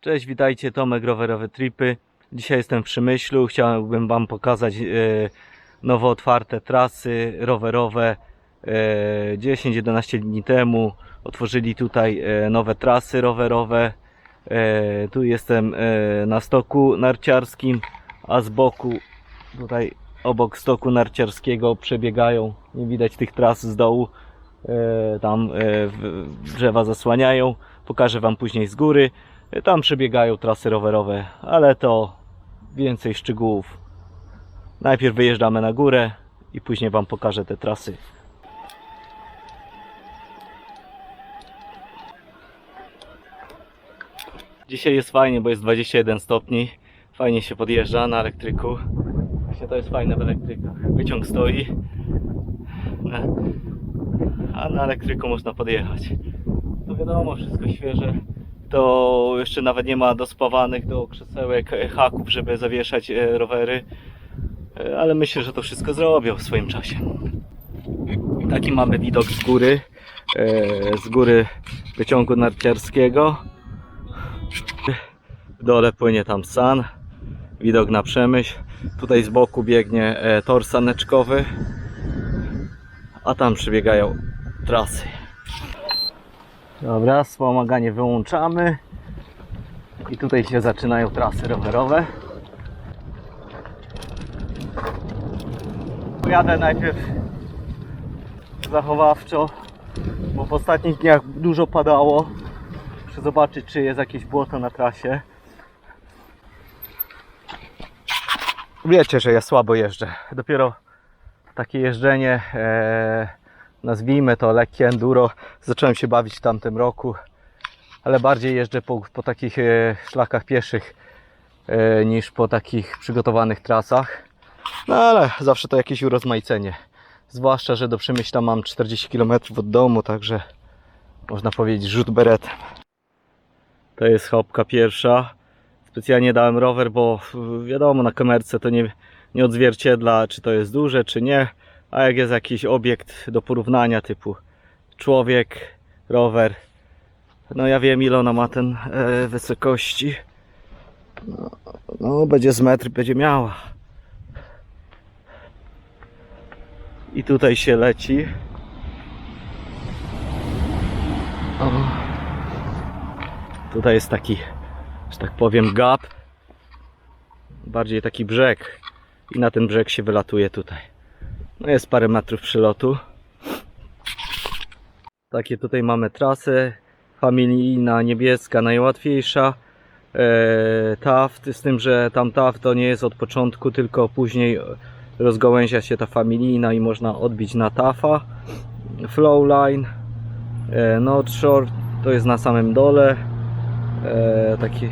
Cześć, witajcie, Tomek Rowerowe Tripy. Dzisiaj jestem w Przemyślu, chciałbym Wam pokazać e, nowo otwarte trasy rowerowe. E, 10-11 dni temu otworzyli tutaj e, nowe trasy rowerowe. E, tu jestem e, na stoku narciarskim, a z boku tutaj obok stoku narciarskiego przebiegają, nie widać tych tras z dołu, e, tam e, drzewa zasłaniają. Pokażę Wam później z góry. Tam przebiegają trasy rowerowe, ale to więcej szczegółów. Najpierw wyjeżdżamy na górę i później Wam pokażę te trasy. Dzisiaj jest fajnie, bo jest 21 stopni. Fajnie się podjeżdża na elektryku. Właśnie to jest fajne w elektrykach. Wyciąg stoi. A na elektryku można podjechać. To wiadomo, wszystko świeże to jeszcze nawet nie ma dospawanych do krzesełek e, haków, żeby zawieszać e, rowery. E, Ale myślę, że to wszystko zrobią w swoim czasie. Taki mamy widok z góry. Z góry wyciągu narciarskiego. W dole płynie tam san. Widok na Przemyśl. Tutaj z boku biegnie tor saneczkowy. A tam przebiegają trasy. Dobra, wspomaganie wyłączamy. I tutaj się zaczynają trasy rowerowe. Jadę najpierw zachowawczo, bo w ostatnich dniach dużo padało. Muszę zobaczyć, czy jest jakieś błoto na trasie. Wiecie, że ja słabo jeżdżę. Dopiero takie jeżdżenie, e, nazwijmy to lekkie enduro, zacząłem się bawić w tamtym roku, ale bardziej jeżdżę po, po takich e, szlakach pieszych e, niż po takich przygotowanych trasach. No ale zawsze to jakieś urozmaicenie. Zwłaszcza, że do Przemyśla mam 40 km od domu, także można powiedzieć rzut beretem. To jest chopka pierwsza. Specjalnie dałem rower, bo wiadomo na kamerce to nie, nie odzwierciedla czy to jest duże czy nie. A jak jest jakiś obiekt do porównania typu człowiek, rower, no ja wiem ile ona ma ten e, wysokości. No, no będzie z metr, będzie miała. I tutaj się leci. O. Tutaj jest taki, że tak powiem, gap. Bardziej taki brzeg. I na ten brzeg się wylatuje tutaj. No jest parę metrów przylotu. Takie tutaj mamy trasę. Familijna, niebieska, najłatwiejsza. Eee, taft, z tym, że tam taft to nie jest od początku, tylko później rozgałęzia się ta familijna i można odbić na tafa. Flowline, e, North Shore to jest na samym dole. E, taki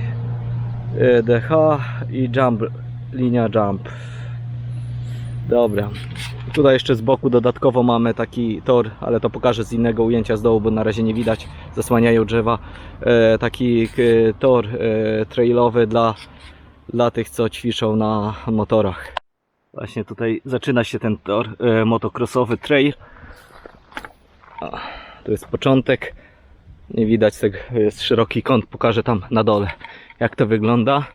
e, DH i jump, linia jump. Dobra. Tutaj jeszcze z boku dodatkowo mamy taki tor, ale to pokażę z innego ujęcia z dołu, bo na razie nie widać, zasłaniają drzewa. E, taki tor e, trailowy dla, dla tych, co ćwiczą na motorach. Właśnie tutaj zaczyna się ten tor e, motocrossowy trail. O, to jest początek. Nie widać jest szeroki kąt, pokażę tam na dole jak to wygląda.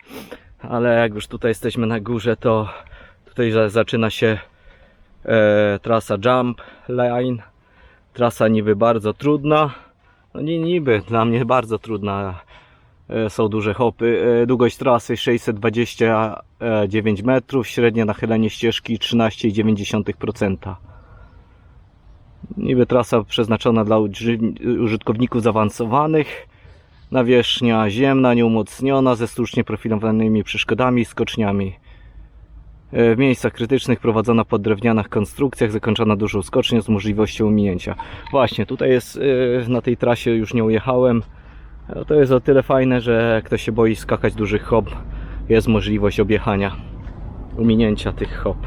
Ale jak już tutaj jesteśmy na górze, to tutaj za- zaczyna się e, trasa Jump Line. Trasa niby bardzo trudna. No nie niby, dla mnie bardzo trudna. E, są duże hopy. E, długość trasy 629 metrów, średnie nachylenie ścieżki 13,9%. Niby trasa przeznaczona dla uży- użytkowników zaawansowanych. Nawierzchnia ziemna, nieumocniona, ze sztucznie profilowanymi przeszkodami i skoczniami. E, W miejscach krytycznych prowadzona po drewnianych konstrukcjach, zakończona dużą skocznią z możliwością ominięcia. Właśnie, tutaj jest, e, na tej trasie już nie ujechałem. E, To jest o tyle fajne, że ktoś się boi skakać dużych hop, jest możliwość objechania, ominięcia tych hop.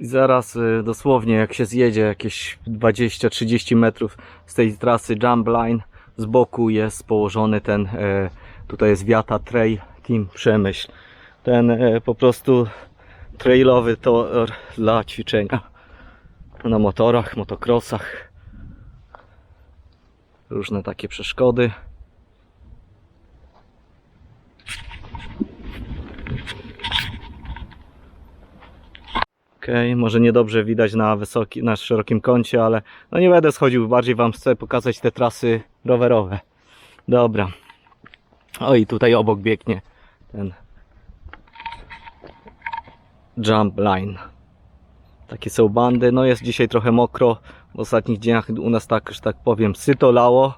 I zaraz dosłownie jak się zjedzie jakieś 20-30 metrów z tej trasy Jump Line, z boku jest położony ten, tutaj jest Wiata Trail Team Przemyśl ten e, po prostu trailowy tor dla ćwiczenia na motorach, motokrosach. Różne takie przeszkody. Ok, może niedobrze widać na, wysoki, na szerokim kącie, ale no nie będę schodził, bardziej Wam chcę pokazać te trasy rowerowe. Dobra. O i tutaj obok biegnie ten jump line. Takie są bandy. No jest dzisiaj trochę mokro. W ostatnich dniach u nas tak, że tak powiem, syto lało.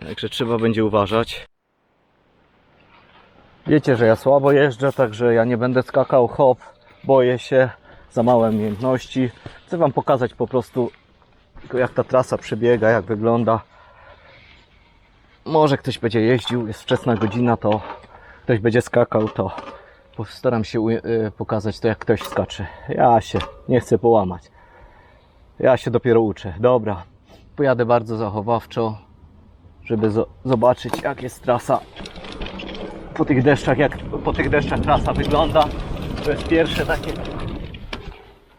Także trzeba będzie uważać. Wiecie, że ja słabo jeżdżę, także ja nie będę skakał hop. Boję się za małe umiejętności. Chcę Wam pokazać po prostu, jak ta trasa przebiega, jak wygląda. Może ktoś będzie jeździł, jest wczesna godzina, to ktoś będzie skakał, to postaram się y, pokazać to, jak ktoś skacze. Ja się nie chcę połamać. Ja się dopiero uczę. Dobra, pojadę bardzo zachowawczo, żeby zo- zobaczyć, jak jest trasa po tych deszczach, jak po tych deszczach trasa wygląda. To jest pierwsze takie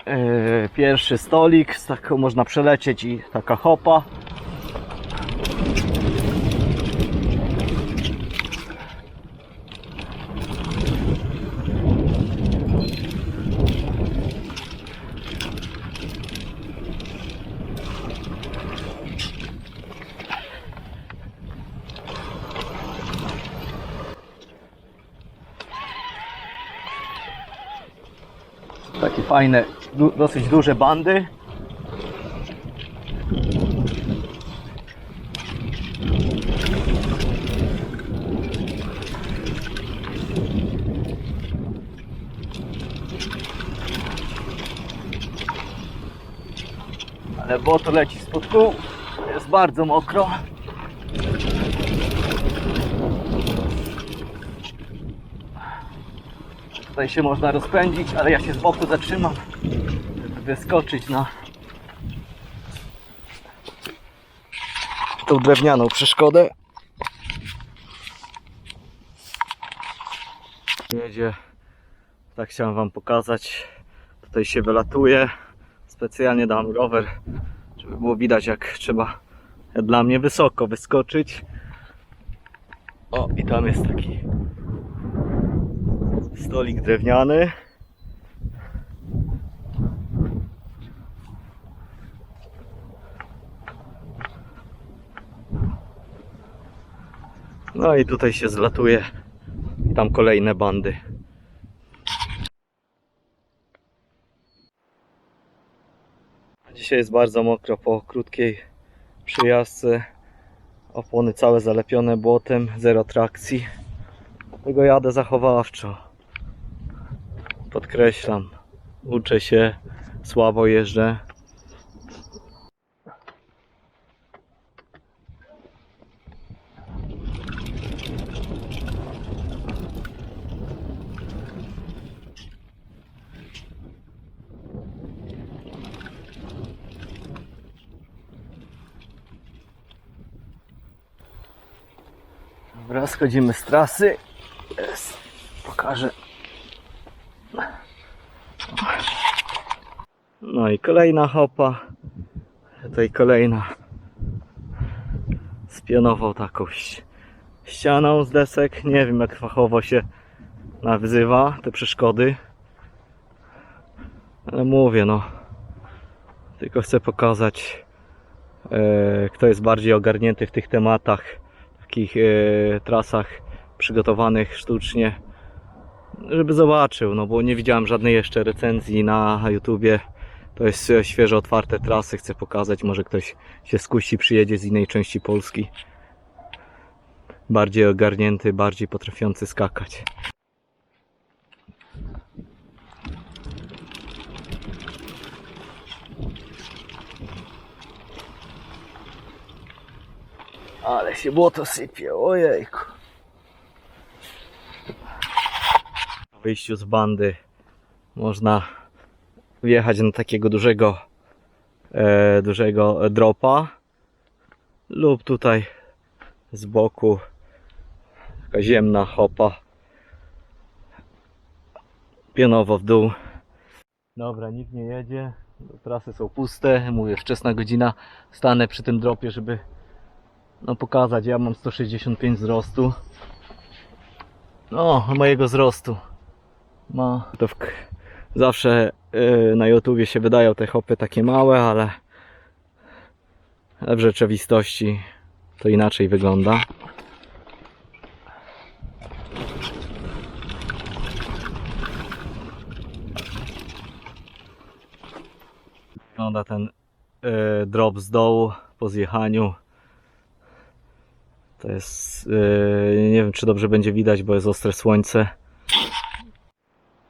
Yy, pierwszy stolik, z taką można przelecieć i taka hopa. Takie fajne, du dosyć duże bandy. Ale boto leci spod kół. Jest bardzo mokro. Tutaj się można rozpędzić, ale ja się z boku zatrzymam, żeby wyskoczyć na tą drewnianą przeszkodę. Jedzie, tak chciałem Wam pokazać. Tutaj się wylatuje. Specjalnie dam rower, żeby było widać jak trzeba dla mnie wysoko wyskoczyć. O, i tam jest taki stolik drewniany. No i tutaj się zlatuje. Tam kolejne bandy. Dzisiaj jest bardzo mokro po krótkiej przyjazdce. Opony całe zalepione błotem, zero trakcji. Dlatego jadę zachowawczo. Podkreślam, uczę się, słabo jeżdżę. Dobra, schodzimy z trasy. Jest. Pokażę. No i kolejna hopa. Tutaj kolejna z pionową taką ścianą z desek. Nie wiem jak fachowo się nazywa te przeszkody. Ale mówię no. Tylko chcę pokazać e, kto jest bardziej ogarnięty w tych tematach takich e, trasach przygotowanych sztucznie, żeby zobaczył, no bo nie widziałem żadnej jeszcze recenzji na YouTubie. To jest świeżo otwarte trasy, chcę pokazać, może ktoś się skusi, przyjedzie z innej części Polski. Bardziej ogarnięty, bardziej potrafiący skakać. Ale się błoto sypie, ojejku. Po wyjściu z bandy można wjechać na takiego dużego, e, dużego dropa lub tutaj z boku taka ziemna hopa pionowo w dół. Dobra, nikt nie jedzie, trasy są puste, mówię wczesna godzina, stanę przy tym dropie, żeby no pokazać, ja mam 165 wzrostu. No, mojego wzrostu. Ma to w, zawsze na YouTubie się wydają te hopy takie małe, ale w rzeczywistości to inaczej wygląda. Wygląda ten yy, drop z dołu po zjechaniu. To jest, yy, nie wiem czy dobrze będzie widać, bo jest ostre słońce.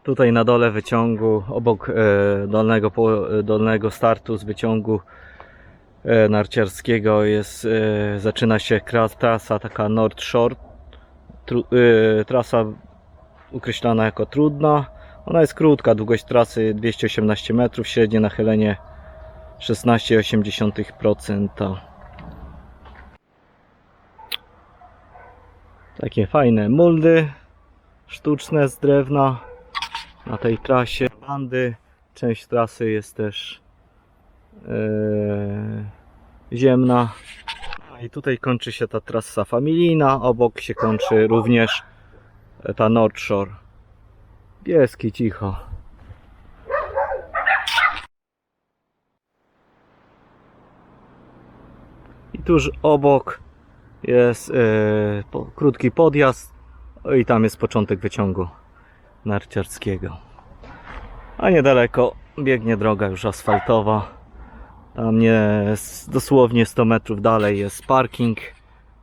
Tutaj na dole wyciągu, obok e, dolnego, e, dolnego startu z wyciągu e, narciarskiego jest, zaczyna się trasa taka North Shore. Tru, trasa określana jako trudna. Ona jest krótka, długość trasy 218 metrów, średnie nachylenie 16,8%. Takie fajne muldy sztuczne z drewna na tej trasie. Bandy, część trasy jest też e, ziemna. No I tutaj kończy się ta trasa familijna, obok się kończy również ta North Shore. Pieski cicho. I tuż obok jest e, po, krótki podjazd o, i tam jest początek wyciągu narciarskiego. A niedaleko biegnie droga już asfaltowa. Tam nie, dosłownie 100 metrów dalej jest parking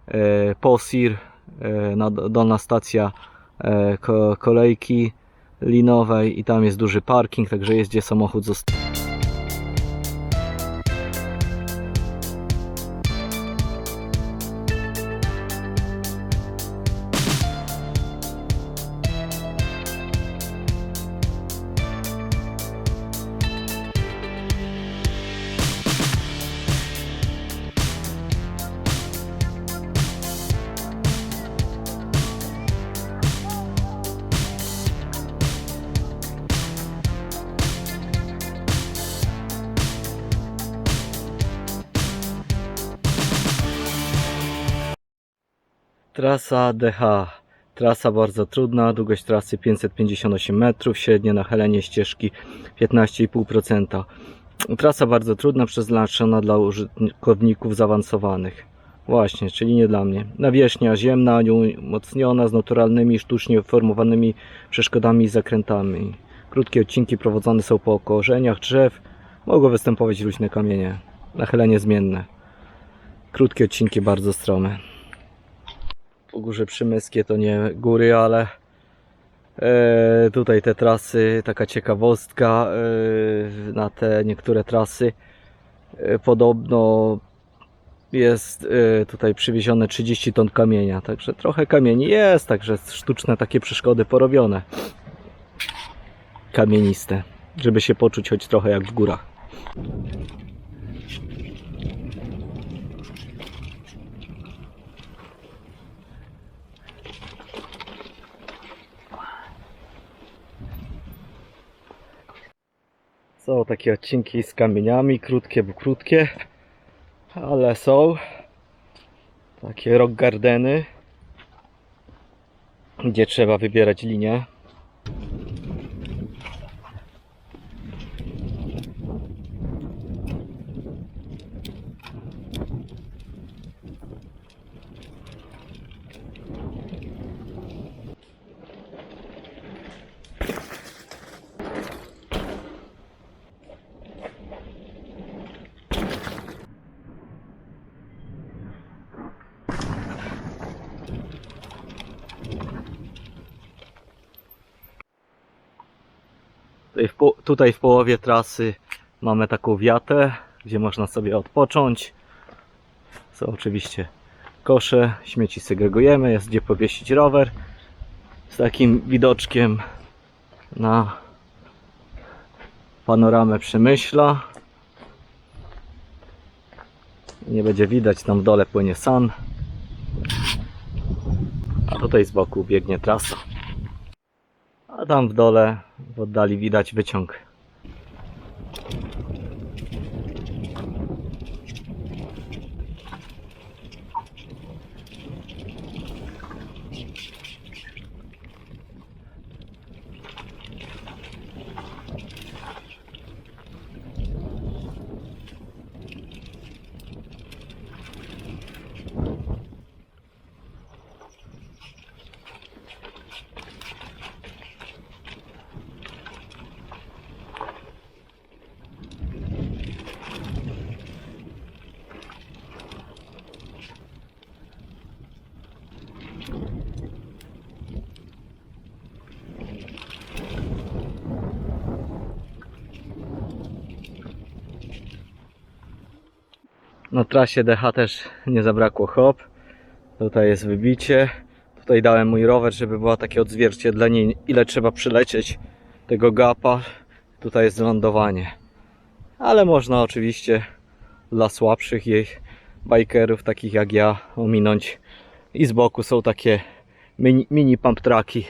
e, Posir, e, na, dolna stacja e, ko, kolejki linowej i tam jest duży parking, także jest gdzie samochód zostawić. Trasa DH. Trasa bardzo trudna, długość trasy 558 metrów, średnie nachylenie ścieżki 15,5%. Trasa bardzo trudna, przeznaczona dla użytkowników zaawansowanych. Właśnie, czyli nie dla mnie. Nawierzchnia ziemna, nieumocniona, z naturalnymi, sztucznie formowanymi przeszkodami i zakrętami. Krótkie odcinki prowadzone są po korzeniach drzew. Mogą występować luźne kamienie. Nachylenie zmienne. Krótkie odcinki bardzo strome po górze przymyskie to nie góry, ale e, tutaj te trasy, taka ciekawostka e, na te niektóre trasy e, podobno jest tutaj przywiezione 30 ton kamienia, także trochę kamieni jest, także sztuczne takie przeszkody porobione kamieniste, żeby się poczuć choć trochę jak w górach. Są takie odcinki z kamieniami, krótkie, bo krótkie, ale są takie rock gardeny, gdzie trzeba wybierać linię. W, tutaj w połowie trasy mamy taką wiatę, gdzie można sobie odpocząć. Są oczywiście kosze, śmieci segregujemy, jest gdzie powiesić rower z takim widoczkiem na panoramę Przemyśla. Nie będzie widać, tam w dole płynie san. A tutaj z boku biegnie trasa. A tam w dole, w oddali widać wyciąg. Na trasie DH też nie zabrakło hop. Tutaj jest wybicie. Tutaj dałem mój rower, żeby było takie odzwierciedlenie, ile trzeba przylecieć tego gapa. Tutaj jest lądowanie. Ale można oczywiście dla słabszych jej bikerów, takich jak ja, ominąć. I z boku są takie mini, mini pump traki.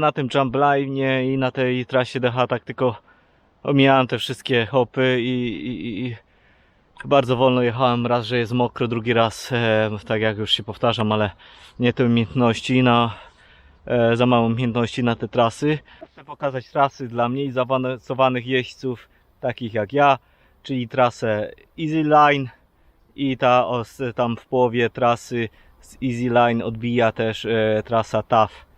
Na tym jumpline i na tej trasie DH tak tylko omijałem te wszystkie hopy i, i, i bardzo wolno jechałem. Raz, że jest mokro, drugi raz, e, tak jak już się powtarzam, ale nie te umiejętności na e, za mało umiejętności na te trasy. Chcę pokazać trasy dla mniej zaawansowanych jeźdźców, takich jak ja, czyli trasę Easy Line i ta os, tam w połowie trasy z Easy Line odbija też e, trasa TAF.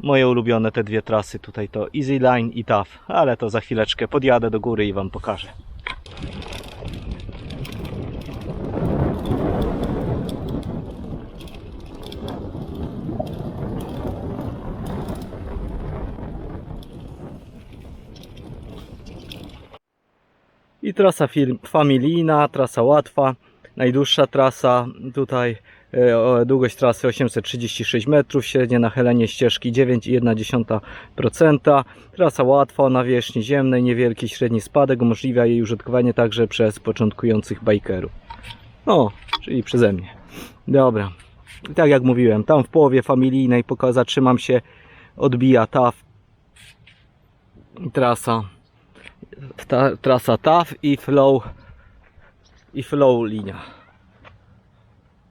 Moje ulubione te dwie trasy tutaj to Easy Line i TAF, ale to za chwileczkę podjadę do góry i Wam pokażę. I trasa familijna, trasa łatwa, najdłuższa trasa tutaj, długość trasy 836 metrów, średnie nachylenie ścieżki 9,1%. Trasa łatwa o nawierzchni ziemnej, niewielki średni spadek, umożliwia jej użytkowanie także przez początkujących bikerów. No, czyli przeze mnie. Dobra, I tak jak mówiłem, tam w połowie familijnej zatrzymam się, odbija TAF, trasa ta, trasa TAF i flow i flow linia.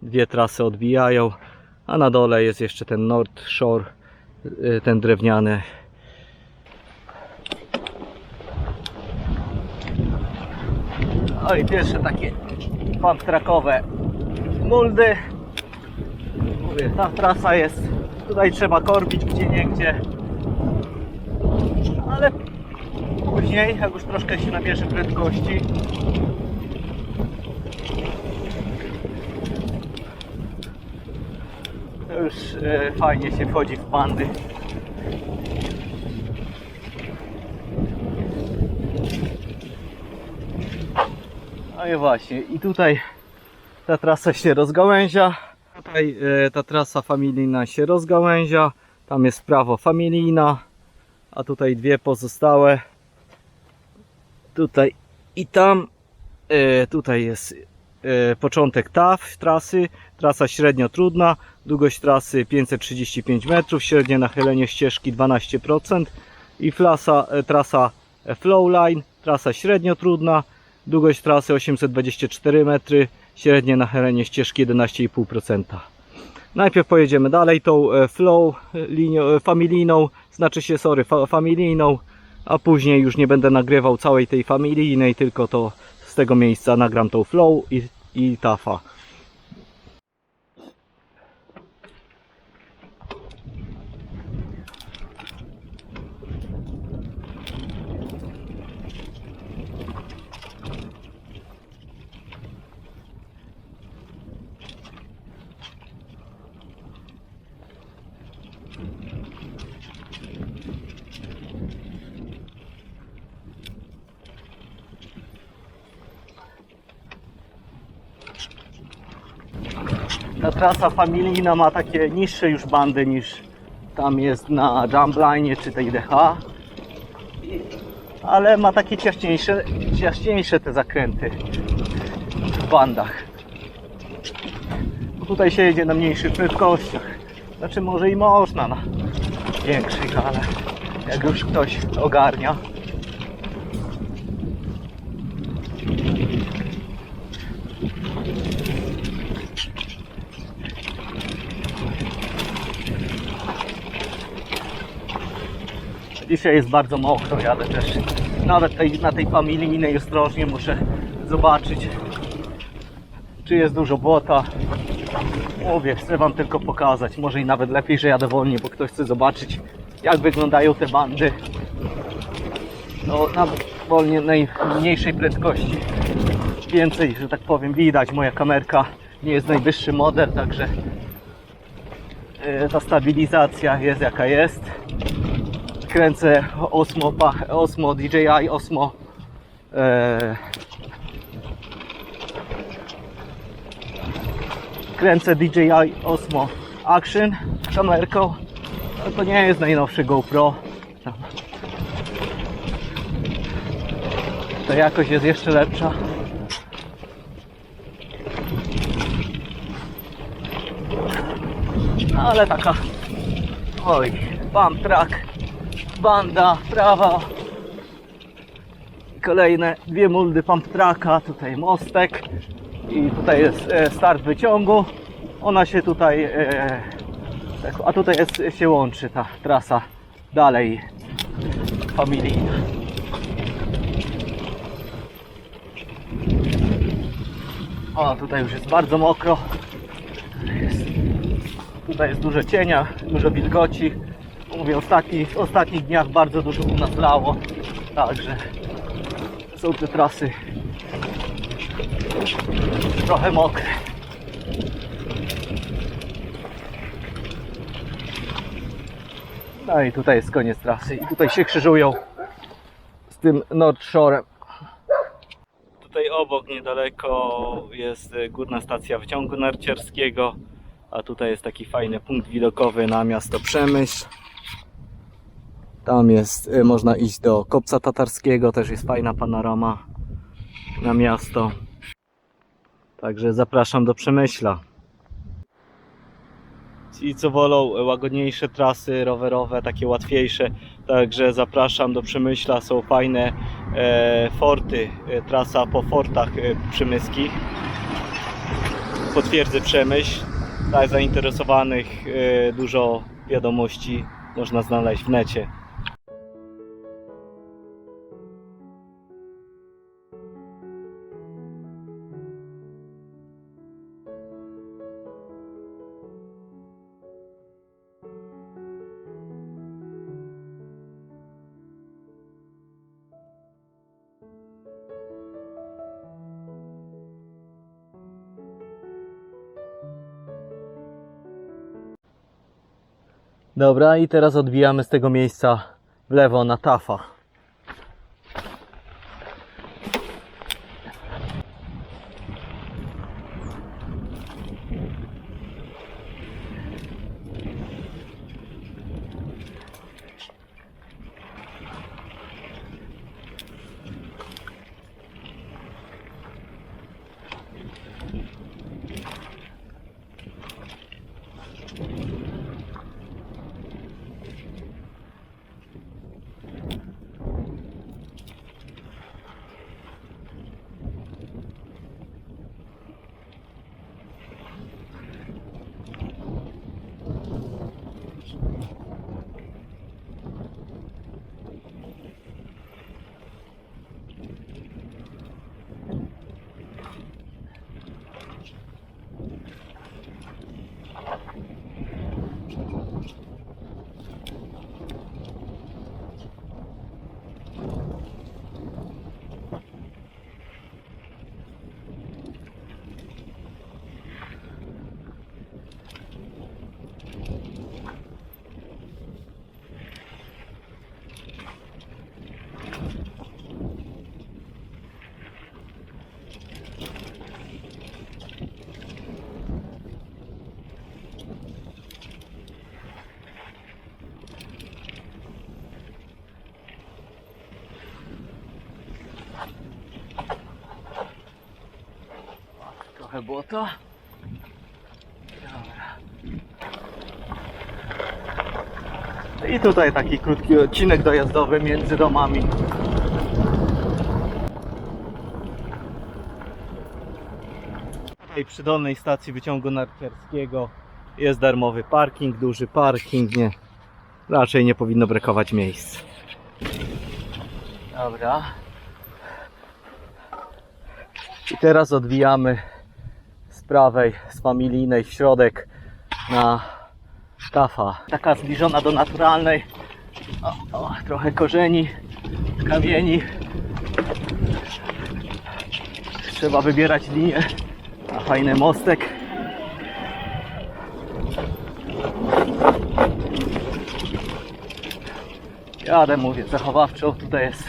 Dwie trasy odbijają, a na dole jest jeszcze ten North Shore, y, ten drewniany. O i pierwsze takie pump trackowe muldy. Mówię, ta trasa jest, tutaj trzeba korbić gdzie niegdzie. Ale później, jak już troszkę się nabierze prędkości. Już e, fajnie się wchodzi w bandy. No i właśnie, i tutaj ta trasa się rozgałęzia. Tutaj e, ta trasa familijna się rozgałęzia. Tam jest prawo familijna a tutaj dwie pozostałe tutaj i tam e, tutaj jest początek TAF trasy. Trasa średnio trudna. Długość trasy 535 metrów. Średnie nachylenie ścieżki 12% i flasa, e, trasa Flowline trasa średnio trudna. Długość trasy 824 metry. Średnie nachylenie ścieżki 11,5% Najpierw pojedziemy dalej tą e, flow linią, e, familijną, znaczy się sorry, fa, familijną, a później już nie będę nagrywał całej tej familijnej, tylko to z tego miejsca nagram tą flow i, i tafa. Ta trasa familijna ma takie niższe już bandy niż tam jest na Jumpline czy tej DH. Ale ma takie ciaśniejsze, ciaśniejsze te zakręty w bandach. Bo Tutaj się jedzie na mniejszych prędkościach. Znaczy może i można na większych, ale jak już ktoś ogarnia. Dzisiaj jest bardzo mokro, jadę też. Nawet tej, na tej familijnej ostrożnie muszę zobaczyć, czy jest dużo błota. Mówię, chcę wam tylko pokazać. Może i nawet lepiej, że jadę wolniej, bo ktoś chce zobaczyć, jak wyglądają te bandy. No, na wolnie najmniejszej prędkości. Więcej, że tak powiem, widać. Moja kamerka nie jest najwyższy model, także e, ta stabilizacja jest jaka jest. Kręcę Osmo, Osmo DJI Osmo e, kręcę DJI Osmo Action kamerką. No to nie jest najnowszy GoPro. Ta jakość jest jeszcze lepsza. Ale taka oj, bump track banda prawa. Kolejne dwie muldy pump tutaj mostek. I tutaj jest e, start wyciągu. Ona się tutaj e, tak, a tutaj jest, się łączy ta trasa dalej familijna. O tutaj już jest bardzo mokro. Jest, tutaj jest dużo cienia dużo wilgoci mówię ostatni, w ostatnich dniach bardzo dużo u nas lało także są te trasy trochę mokre. No i tutaj jest koniec trasy i tutaj się krzyżują z tym North Shorem. Tutaj obok niedaleko jest e, górna stacja wyciągu narciarskiego, a tutaj jest taki fajny punkt widokowy na miasto Przemyśl. Tam jest, y, można iść do Kopca Tatarskiego, też jest fajna panorama na miasto. Także zapraszam do Przemyśla. Ci co wolą łagodniejsze trasy rowerowe, takie łatwiejsze, także zapraszam do Przemyśla. Są fajne e, forty, e, trasa po fortach e, przemyskich. Potwierdzę Przemyśl. Dla zainteresowanych e, dużo wiadomości można znaleźć w necie. Dobra, i teraz odbijamy z tego miejsca w lewo na Tafa. Trochę błota. Dobra. I tutaj taki krótki odcinek dojazdowy między domami. Tutaj przy dolnej stacji wyciągu narciarskiego jest darmowy parking, duży parking, nie, raczej nie powinno brakować miejsc. Dobra. I teraz odwijamy prawej, z familijnej w środek na tafa. Taka zbliżona do naturalnej. O, o, trochę korzeni, kamieni. Trzeba wybierać linię na fajny mostek. Jadę, mówię, zachowawczo. Tutaj jest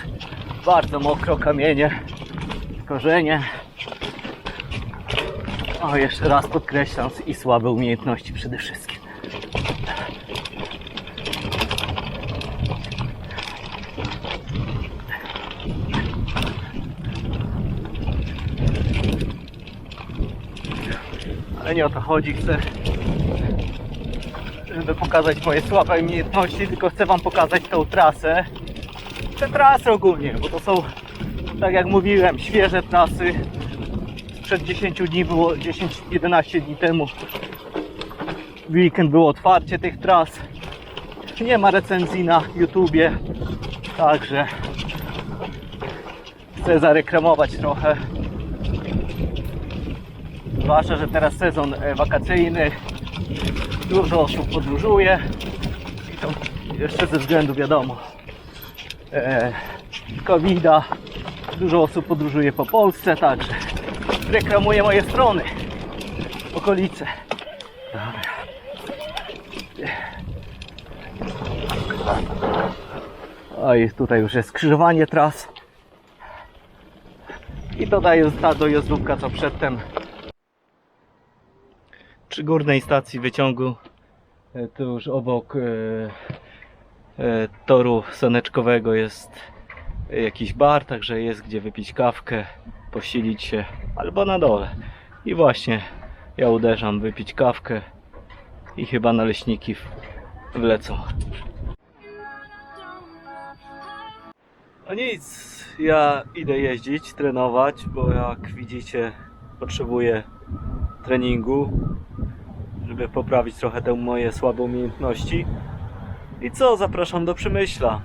bardzo mokro, kamienie, korzenie. O, jeszcze raz podkreślam, i słabe umiejętności przede wszystkim. Ale nie o to chodzi, chcę żeby pokazać moje słabe umiejętności, tylko chcę Wam pokazać tą trasę. Te trasy ogólnie, bo to są, tak jak mówiłem, świeże trasy. Sprzed 10 dni było, 10-11 dni temu weekend było otwarcie tych tras. Nie ma recenzji na YouTubie, także chcę zareklamować trochę. Zwłaszcza, że teraz sezon e, wakacyjny, dużo osób podróżuje i to jeszcze ze względu wiadomo e, COVID-a dużo osób podróżuje po Polsce, także reklamuję moje strony, okolice. Dobra. Oj, tutaj już jest skrzyżowanie tras. I to daje ta dojazdówka co przedtem przy górnej stacji wyciągu, e, tuż obok e, e, toru saneczkowego jest jakiś bar, także jest gdzie wypić kawkę, posilić się, albo na dole. I właśnie ja uderzam wypić kawkę i chyba naleśniki wlecą. No nic, ja idę jeździć, trenować, bo jak widzicie potrzebuję treningu, żeby poprawić trochę te moje słabe umiejętności. I co, zapraszam do Przemyśla.